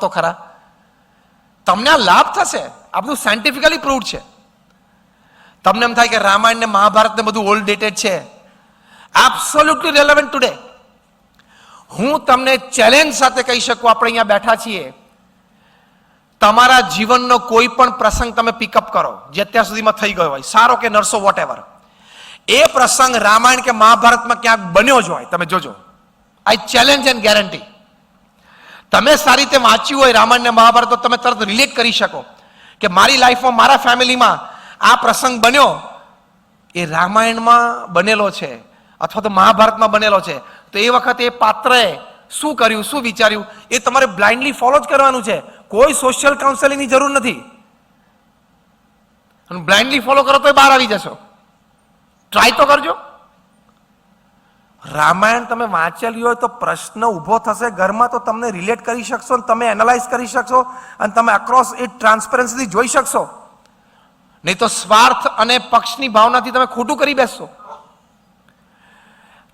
તો ખરા? તમને આ લાભ થશે. આ બધું સાયન્ટિફિકલી પ્રૂવ છે. તમને એમ થાય કે રામાયણ ને મહાભારત ને બધું ઓલ્ડ ડેટેડ છે. એબ્સોલ્યુટલી રેલેવન્ટ ટુડે હું તમને ચેલેન્જ સાથે કહી શકું, આપણે અહીંયા બેઠા છીએ. તમારા જીવનનો કોઈ પણ પ્રસંગ તમે પિકઅપ કરો, જે અત્યાર સુધીમાં થઈ ગયો હોય, સારો કે નરસો વોટ એવર એ પ્રસંગ રામાયણ કે મહાભારતમાં ક્યાંક બન્યો જ હોય, તમે જોજો. આઈ ચેલેન્જ એન્ડ ગેરંટી તમે સારી રીતે વાંચ્યું હોય રામાયણ ને મહાભારત, તો તમે તરત રિલેટ કરી શકો કે મારી લાઈફમાં મારા ફેમિલીમાં આ પ્રસંગ બન્યો. એ રામાયણમાં બનેલો છે અથવા તો મહાભારતમાં બનેલો છે. તો એ વખતે એ પાત્રએ શું કર્યું, શું વિચાર્યું, એ તમારે બ્લાઇન્ડલી ફોલો જ કરવાનું છે. કોઈ સોશિયલ કાઉન્સેલિંગની જરૂર નથી. બ્લાઇન્ડલી ફોલો કરો તો બહાર આવી જશો. ટ્રાય તો કરજો. રામાયણ તમે વાંચેલી હોય તો પ્રશ્ન ઊભો થશે, ઘરમાં તો તમને રિલેટ કરી શકશો અને તમે એનાલાઇઝ કરી શકશો અને તમે અક્રોસ એ ટ્રાન્સપરન્સીથી જોઈ શકશો. નહીં તો સ્વાર્થ અને પક્ષની ભાવનાથી તમે ખોટું કરી બેસશો.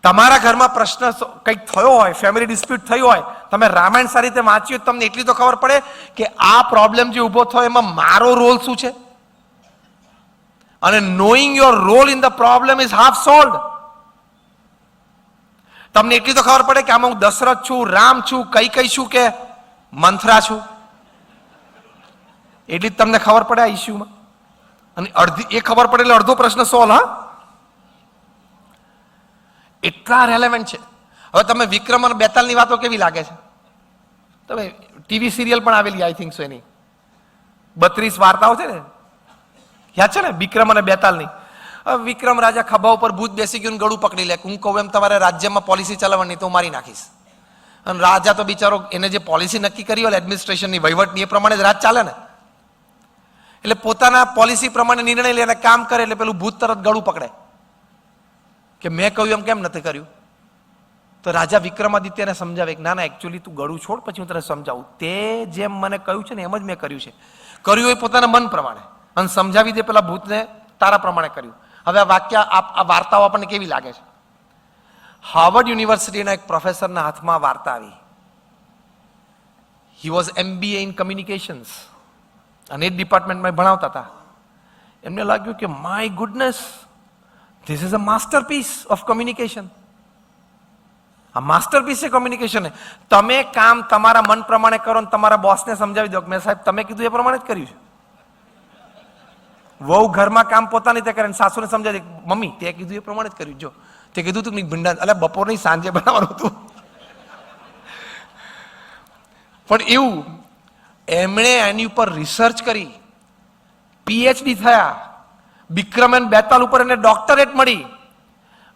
તમારા ઘરમાં પ્રશ્ન કંઈક થયો હોય ફેમિલી ડિસ્પ્યુટ થયું હોય, તમે રામાયણ સારી રીતે વાંચ્યું તમને એટલી તો ખબર પડે કે આ પ્રોબ્લેમ જે ઊભો થયો એમાં મારો રોલ શું છે? અને knowing your role in the problem is half solved તમને એટલી તો ખબર પડે કે આમાં હું દશરથ છું, રામ છું, કઈ કઈ છું કે મંથરા છું? એટલી જ તમને ખબર પડે આ ઇસ્યુમાં અને અડધી, એ ખબર પડે એટલે અડધો પ્રશ્ન સોલ્વ હા? એટલા રેલેવન્ટ છે. હવે તમે વિક્રમ અને બેતાલની વાતો કેવી લાગે છે? તમે ટીવી સિરિયલ પણ આવેલી આઈ થિંક સો એની. બત્રીસ વાર્તાઓ છે ને? યાદ છે ને? વિક્રમ અને બેતાલની? વિક્રમ રાજા ખભા ઉપર ભૂત બેસી ગયું ગળું પકડી લે. હું કહું, એમ તમારે રાજ્યમાં પોલિસી ચલાવવાની, તો મારી નાખીશ. અને રાજા તો બિચારો એને જે પોલિસી નક્કી કરી હોય એડમિનિસ્ટ્રેશનની વહીવટની, એ પ્રમાણે જ રાજ ચાલે ને. એટલે પોતાના પોલિસી પ્રમાણે નિર્ણય લઈને કામ કરે એટલે પેલું ભૂત તરત ગળું પકડે. કે મેં કહ્યું એમ કેમ નથી કર્યું? તો રાજા વિક્રમાદિત્યને સમજાવે ના ના એકચ્યુઅલી તું ગળું છોડ, પછી હું તને સમજાવું. તે જેમ મને કહ્યું છે ને, એમ જ મેં કર્યું છે. કર્યું એ પોતાના મન પ્રમાણે. અને સમજાવી દે પેલા ભૂતને તારા પ્રમાણે કર્યું. હવે આ વાક્ય, આ વાર્તાઓ આપણને કેવી લાગે છે? હાર્વર્ડ યુનિવર્સિટીના એક પ્રોફેસરના હાથમાં વાર્તા આવી. He was MBA in communications અને એ જ ડિપાર્ટમેન્ટમાં ભણાવતા હતા. એમને લાગ્યું કે my goodness this is a masterpiece of communication આ માસ્ટરપીસ છે કોમ્યુનિકેશન તમે કામ તમારા મન પ્રમાણે કરો ને તમારા બોસને સમજાવી દો કે, મેં સાહેબ, તમે કીધું એ પ્રમાણે જ કર્યું છે. વહુ ઘરમાં કામ પોતાની રીતે કરે સાસુને સમજાય મમ્મી, તે કીધું એ પ્રમાણે જ કર્યું. જો, તે કીધું તું ભીંડા એટલે બપોરની સાંજે બનાવવાનું હતું. પણ એવું, એમણે એની ઉપર રિસર્ચ કરી પીએચડી થયા બિક્રમ એન્ડ બેતાલ ઉપર એને ડોક્ટરેટ મળી.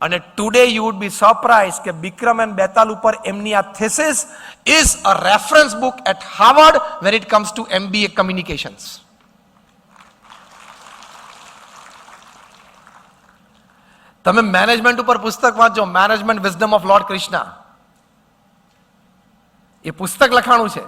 અને today you would be surprise કે બિક્રમ એન્ડ બેતાલ ઉપર એમની આ thesis is a reference book at Harvard when it comes to MBA communications તમે મેનેજમેન્ટ ઉપર પુસ્તક વાંચો. Management wisdom of lord Krishna એ પુસ્તક લખાણું છે.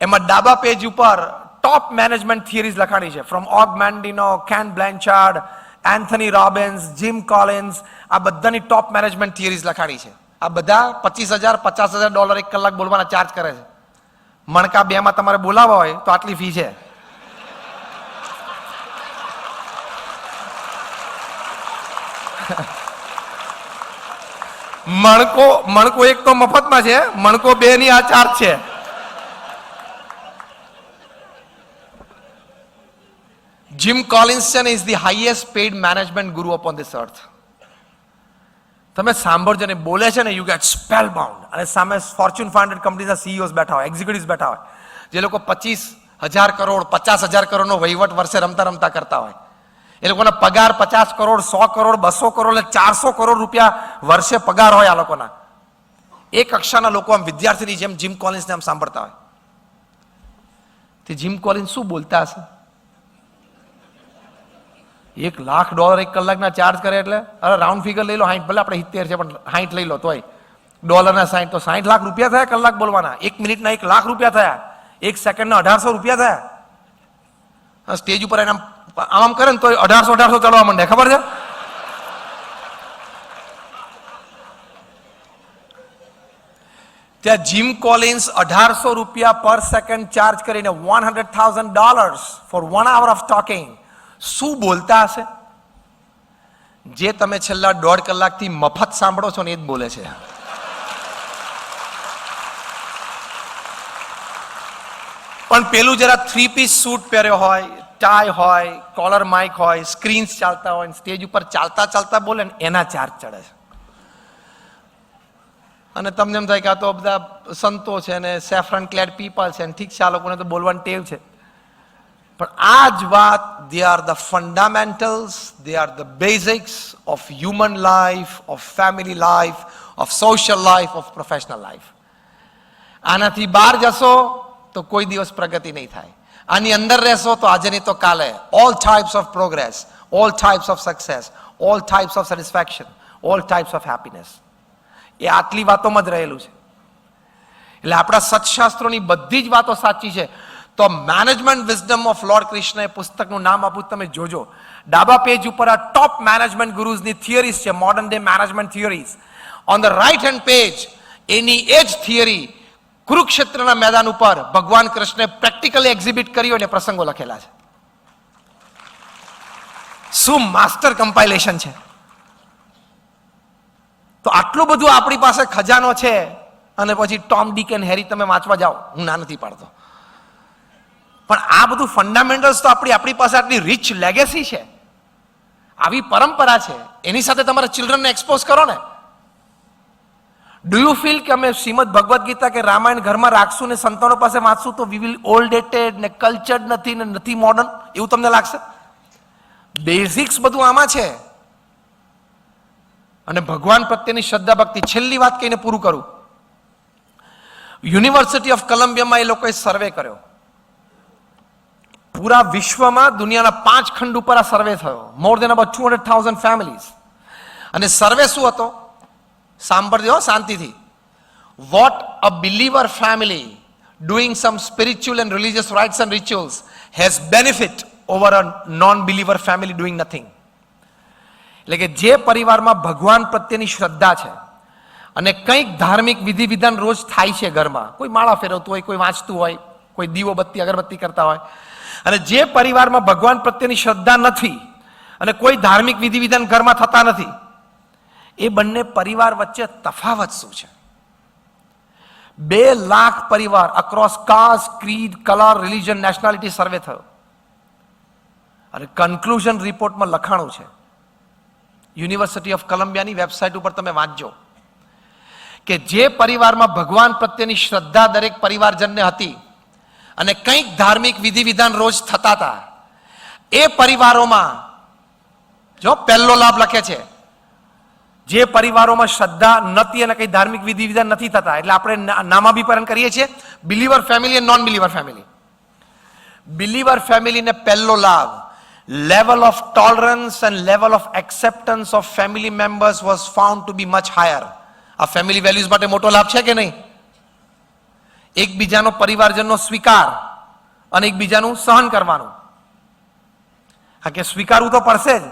એમાં ડાબા પેજ ઉપર ટોપ મેનેજમેન્ટ થિયરીઝ લખાણી છે. From Og Mandino Ken Blanchard Anthony Robbins Jim Collins આ બધાની ટોપ મેનેજમેન્ટ થિયરીઝ લખાણી છે. આ બધા પચીસ હજાર, પચાસ હજાર ડોલર એક કલાક બોલવાના ચાર્જ કરે છે. મણકા બેમાં તમારે બોલાવવા હોય તો આટલી ફી છે. મણકો મણકો એક તો મફતમાં છે, મણકો બે ની આ ચાર છે. છે ને is the highest paid management guru upon this earth તમે સાંભળજો ને, બોલે છે ને યુ ગેટ સ્પેલ બાઉન્ડ અને સામે ફોર્ચ્યુન ફાઈવ હંડ્રેડ કંપનીના સીઈઓઝ બેઠા હોય એક્ઝિક્યુટિવ્સ બેઠા હોય. જે લોકો પચીસ હજાર કરોડ, પચાસ હજાર કરોડનો વહીવટ વર્ષે રમતા રમતા કરતા હોય. એ લોકોના પગાર પચાસ કરોડ, સો કરોડ, બસો કરોડ એટલે ચારસો કરોડ રૂપિયા વર્ષે પગાર હોય આ લોકોના. એ કક્ષાના લોકો આમ વિદ્યાર્થીની જેમ જીમ કોલિન્સને આમ સાંભળતા હોય. તે જીમ કોલિન્સ શું બોલતા હશે? એક લાખ ડોલર એક કલાકના ચાર્જ કરે એટલે? અરે રાઉન્ડ ફિગર લઈ લો, હાઈટ, ભલે આપણે સિત્તેર છે, પણ હાઈટ લઈ લો તોય. ડોલરના સાઠ તો સાઠ લાખ રૂપિયા થયા કલાક બોલવાના. એક મિનિટના એક લાખ રૂપિયા થયા. એક સેકન્ડના અઢારસો રૂપિયા થયા. સ્ટેજ ઉપર એને આમ આમ કરે ને તો અઢારસો અઢારસો ચડવા માંડે, ખબર છે? ત્યાં જીમ કોલિન્સ અઢારસો રૂપિયા પર સેકન્ડ ચાર્જ કરીને one hundred thousand dollars for one hour of talking શું બોલતા હશે? જે તમે છેલ્લા દોઢ કલાકથી મફત સાંભળો છો ને એ જ બોલે છે. પણ પેલું જરા થ્રી પીસ સૂટ પહેર્યો હોય ટાઈ હોય કોલર માઇક હોય સ્ક્રીન્સ ચાલતા હોય સ્ટેજ ઉપર ચાલતા ચાલતા બોલે ને એના ચાર્જ ચડે છે. અને તમને એમ થાય કે આ તો બધા સંતો છે ને સેફરન ક્લેડ પીપલ છે ઠીક છે, આ લોકોને તો બોલવાની ટેવ છે. પણ આ જ વાત they are the fundamentals they are the basics of human life of family life of social life of professional life આનાથી બહાર જશો તો કોઈ દિવસ પ્રગતિ નહીં થાય. આની અંદર રહેશો તો આજે નહીં તો કાલે all types of progress all types of success all types of satisfaction all types of happiness એ આટલી વાતોમાં જ રહેલું છે. એટલે આપણા સત્શાસ્ત્રોની બધી જ વાતો સાચી છે. તો management wisdom of lord Krishna એ પુસ્તકનું નામ આપું, તમે જોજો. ડાબા પેજ ઉપર આ ટોપ મેનેજમેન્ટ ગુરુઝની થિયરીઝ છે modern day management theories on the right hand page એની એ જ થિયરી કુરુક્ષેત્રના મેદાન ઉપર ભગવાન કૃષ્ણે પ્રેક્ટિકલી એક્ઝિબિટ કર્યો અને પ્રસંગો લખેલા છે. શું માસ્ટર કમ્પાઇલેશન છે? તો આટલું બધું આપણી પાસે ખજાનો છે અને પછી ટોમ, ડીક એન્ડ હેરી તમે વાંચવા જાઓ. હું ના નથી પાડતો. પણ આ બધું ફંડામેન્ટલ્સ તો આપણી આપણી પાસે આટલી રીચ લેગેસી છે. આવી પરંપરા છે. એની સાથે તમારા ચિલ્ડ્રનને એક્સપોઝ કરો ને. ડુ યુ ફીલ કે અમે શ્રીમદ ભગવદ્ ગીતા કે રામાયણ ઘરમાં રાખશું ને સંતાનો પાસે વાંચશું તો વી વિલ ઓલ્ડ ડેટેડ ને કલ્ચર્ડ નથી ને નથી મોડર્ન એવું તમને લાગશે? બેઝિક્સ બધું આમાં છે. અને ભગવાન પ્રત્યેની શ્રદ્ધા ભક્તિ છેલ્લી વાત કહીને પૂરું કરું. યુનિવર્સિટી ઓફ કોલંબિયામાં એ લોકોએ સર્વે કર્યો. પૂરા વિશ્વમાં દુનિયાના પાંચ ખંડ ઉપર આ સર્વે થયો. More than about two hundred thousand families અને સર્વે શું હતો? સાંભળજો શાંતિથી. What a believer family doing some spiritual and religious rites and rituals has benefit over a non believer family doing nothing એટલે કે જે પરિવારમાં ભગવાન પ્રત્યેની શ્રદ્ધા છે અને કંઈક ધાર્મિક વિધિ વિધાન રોજ થાય છે ઘરમાં, કોઈ માળા ફેરવતું હોય, કોઈ વાંચતું હોય, કોઈ દીવો બત્તી, અગરબત્તી કરતા હોય, અને જે પરિવારમાં ભગવાન પ્રત્યેની શ્રદ્ધા નથી અને કોઈ ધાર્મિક વિધિ વિધાન ઘરમાં થતા નથી એ બંને પરિવાર વચ્ચે તફાવત શું છે? બે લાખ પરિવાર across caste creed colour religion nationality survey થયો. અને કન્ક્લુઝન રિપોર્ટમાં લખાણું છે. યુનિવર્સિટી ઓફ કોલંબિયાની વેબસાઇટ ઉપર તમે વાંચજો કે જે પરિવારમાં ભગવાન પ્રત્યેની શ્રદ્ધા દરેક પરિવારજનને હતી અને કંઈક ધાર્મિક વિધિ વિધાન રોજ થતા હતા, એ પરિવારોમાં જો પહેલો લાભ લખે છે જે પરિવારોમાં શ્રદ્ધા નથી અને કંઈ ધાર્મિક વિધિ વિધાન નથી થતા, એટલે આપણે નામાભિકરણ કરીએ છીએ. બિલીવર ફેમિલી અને નોન બિલીવર ફેમિલી બિલીવર ફેમિલીને પહેલો લાભ level of tolerance and level of acceptance of family members was found to be much higher આ ફેમિલી વેલ્યુઝ માટે મોટો લાભ છે કે નહીં? એકબીજાનો પરિવારજનનો સ્વીકાર અને એકબીજાનું સહન કરવાનું. હા, કે સ્વીકારવું તો પડશે જ.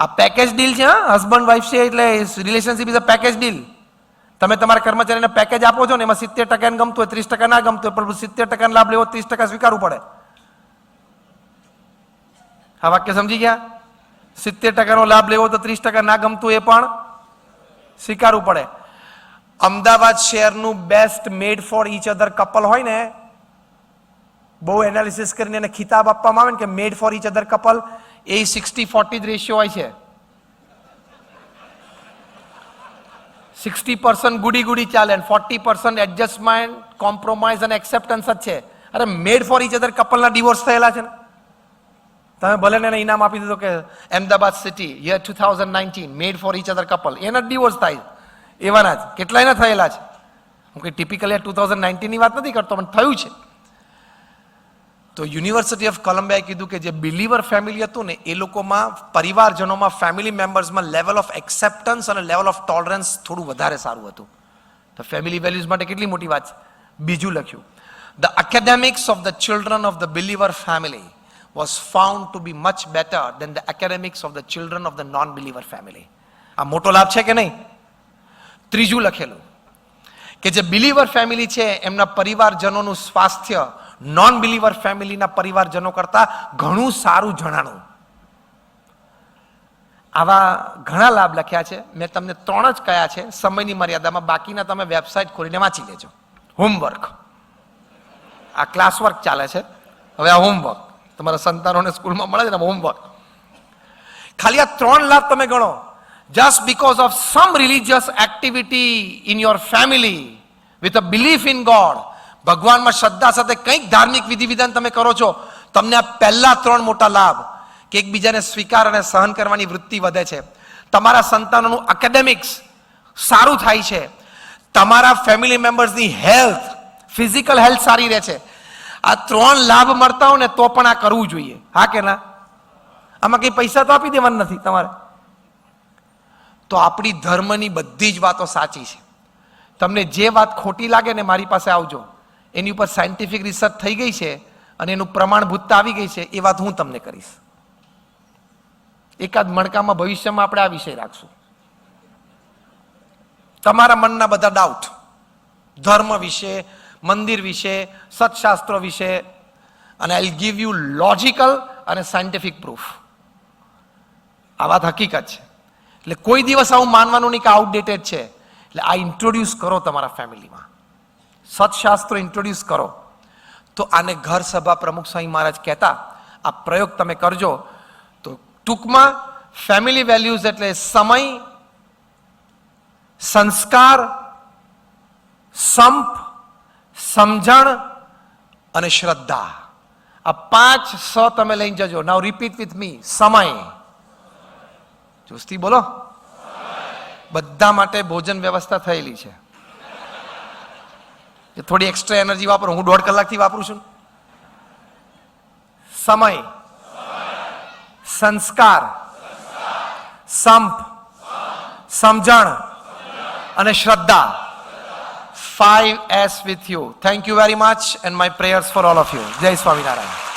આ પેકેજ ડીલ છે, હા? હસબન્ડ વાઈફ છે એટલે relationship is a package deal તમે તમારા કર્મચારીને પેકેજ આપો છો ને, એમાં સિત્તેર ટકા ગમતું હોય, ત્રીસ ટકા ના ગમતું હોય, પણ સિત્તેર ટકાનો લાભ લેવો ત્રીસ ટકા સ્વીકારવું પડે. આ વાક્ય સમજી ગયા? સિત્તેર ટકાનો લાભ લેવો તો ત્રીસ ટકા ના ગમતું એ પણ સ્વીકારવું પડે. અમદાવાદ શહેરનું best made for each other couple હોય ને, બહુ એનાલિસિસ કરીને એને ખિતાબ આપવામાં આવે ને કે made for each other couple A sixty forty ratio હોય છે. સિક્સટી પર્સન્ટ ગુડી ગુડી ચાલે અને ફોર્ટી પર્સન્ટ એડજસ્ટમેન્ટ કોમ્પ્રોમાઇઝ અને એક્સેપ્ટન્સ જ છે. અરે મેડ ફોર ઈચ અધર કપલના ડિવોર્સ થયેલા છે ને. તમે ભલે એને ઇનામ આપી દીધો કે Ahmedabad city year two thousand nineteen made for each other couple એના ડિવોર્સ થાય. એવાના જ. કેટલાયના થયેલા છે? હું કંઈ ટિપિકલી ટુ થાઉઝન્ડ નાઇન્ટીનની વાત નથી કરતો, પણ થયું છે. તો યુનિવર્સિટી ઓફ કોલંબિયાએ કીધું કે જે બિલીવર ફેમિલી હતું ને, એ લોકોમાં, પરિવારજનોમાં ફેમિલી મેમ્બર્સમાં લેવલ ઓફ એક્સેપ્ટન્સ અને લેવલ ઓફ ટોલરન્સ થોડું વધારે સારું હતું. તો ફેમિલી વેલ્યુઝ માટે કેટલી મોટી વાત છે? બીજું લખ્યું. The academics of the children of the believer family was found to be much better than the academics of the children of the non believer family આ મોટો લાભ છે કે નહીં? ત્રીજું લખેલું કે જે બિલીવર ફેમિલી છે, એમના પરિવારજનોનું સ્વાસ્થ્ય નોન બિલીવર ફેમિલીના પરિવારજનો કરતાં ઘણું સારું જણાણું. આવા ઘણા લાભ લખ્યા છે. મેં તમને ત્રણ જ કયા છે. સમયની મર્યાદામાં બાકીના તમે વેબસાઇટ ખોલીને વાંચી લેજો. હોમવર્ક આ ક્લાસવર્ક ચાલે છે. હવે આ હોમવર્ક તમારા સંતાનોને સ્કૂલમાં મળે છે ને હોમવર્ક ખાલી આ ત્રણ લાભ તમે ગણો. Just because of some religious activity in your family with a belief in God ભગવાનમાં શ્રદ્ધા સાથે કંઈક ધાર્મિક વિધિ વિધાન તમે કરો છો, તમને આ પહેલા ત્રણ મોટા લાભ કે એકબીજાને સ્વીકાર અને સહન કરવાની વૃત્તિ વધે છે. તમારા સંતાનોનું એકેડેમિક્સ સારું થાય છે. તમારા ફેમિલી મેમ્બર્સની હેલ્થ ફિઝિકલ હેલ્થ સારી રહે છે. આ ત્રણ લાભ મળતા હોય ને તો પણ આ કરવું જોઈએ. હા કે ના? આમાં કંઈ પૈસા તો આપી દેવાના નથી તમારે. તો આપણી ધર્મની બધી જ વાતો સાચી છે. તમને જે વાત ખોટી લાગે ને મારી પાસે આવજો. એની ઉપર સાયન્ટિફિક રિસર્ચ થઈ ગઈ છે અને એનું પ્રમાણભૂતતા આવી ગઈ છે, એ વાત હું તમને કરીશ. એકાદ મણકામાં ભવિષ્યમાં આપણે આ વિષય રાખશું. તમારા મનના બધા ડાઉટ ધર્મ વિશે, મંદિર વિશે, સત્શાસ્ત્રો વિશે, અને આઈ ગીવ યુ લોજિકલ અને સાયન્ટિફિક પ્રૂફ આ વાત હકીકત છે. એટલે કોઈ દિવસ આવું માનવાનું નહીં કે આઉટડેટેડ છે. એટલે આ ઇન્ટ્રોડ્યુસ કરો તમારા ફેમિલીમાં સત્શાસ્ત્રો ઇન્ટ્રોડ્યુસ કરો. તો આને ઘર સભા પ્રમુખ સ્વામી મહારાજ કહેતા, આ પ્રયોગ તમે કરજો. તો ટૂંકમાં ફેમિલી વેલ્યુઝ એટલે સમય, સંસ્કાર, સંપ, સમજણ અને શ્રદ્ધા. આ પાંચ સ તમે લઈને જજો. નાવ રિપીટ વિથ મી સમય. ચુસ્તી બોલો? બધા માટે ભોજન વ્યવસ્થા થયેલી છે. કે થોડી એક્સ્ટ્રા એનર્જી વાપરો. હું દોઢ કલાકથી વાપરું છું. સમય. સંસ્કાર. સંપ. સમજણ. અને શ્રદ્ધા. Five S with you thank you very much and my prayers for all of you જય સ્વામિનારાયણ.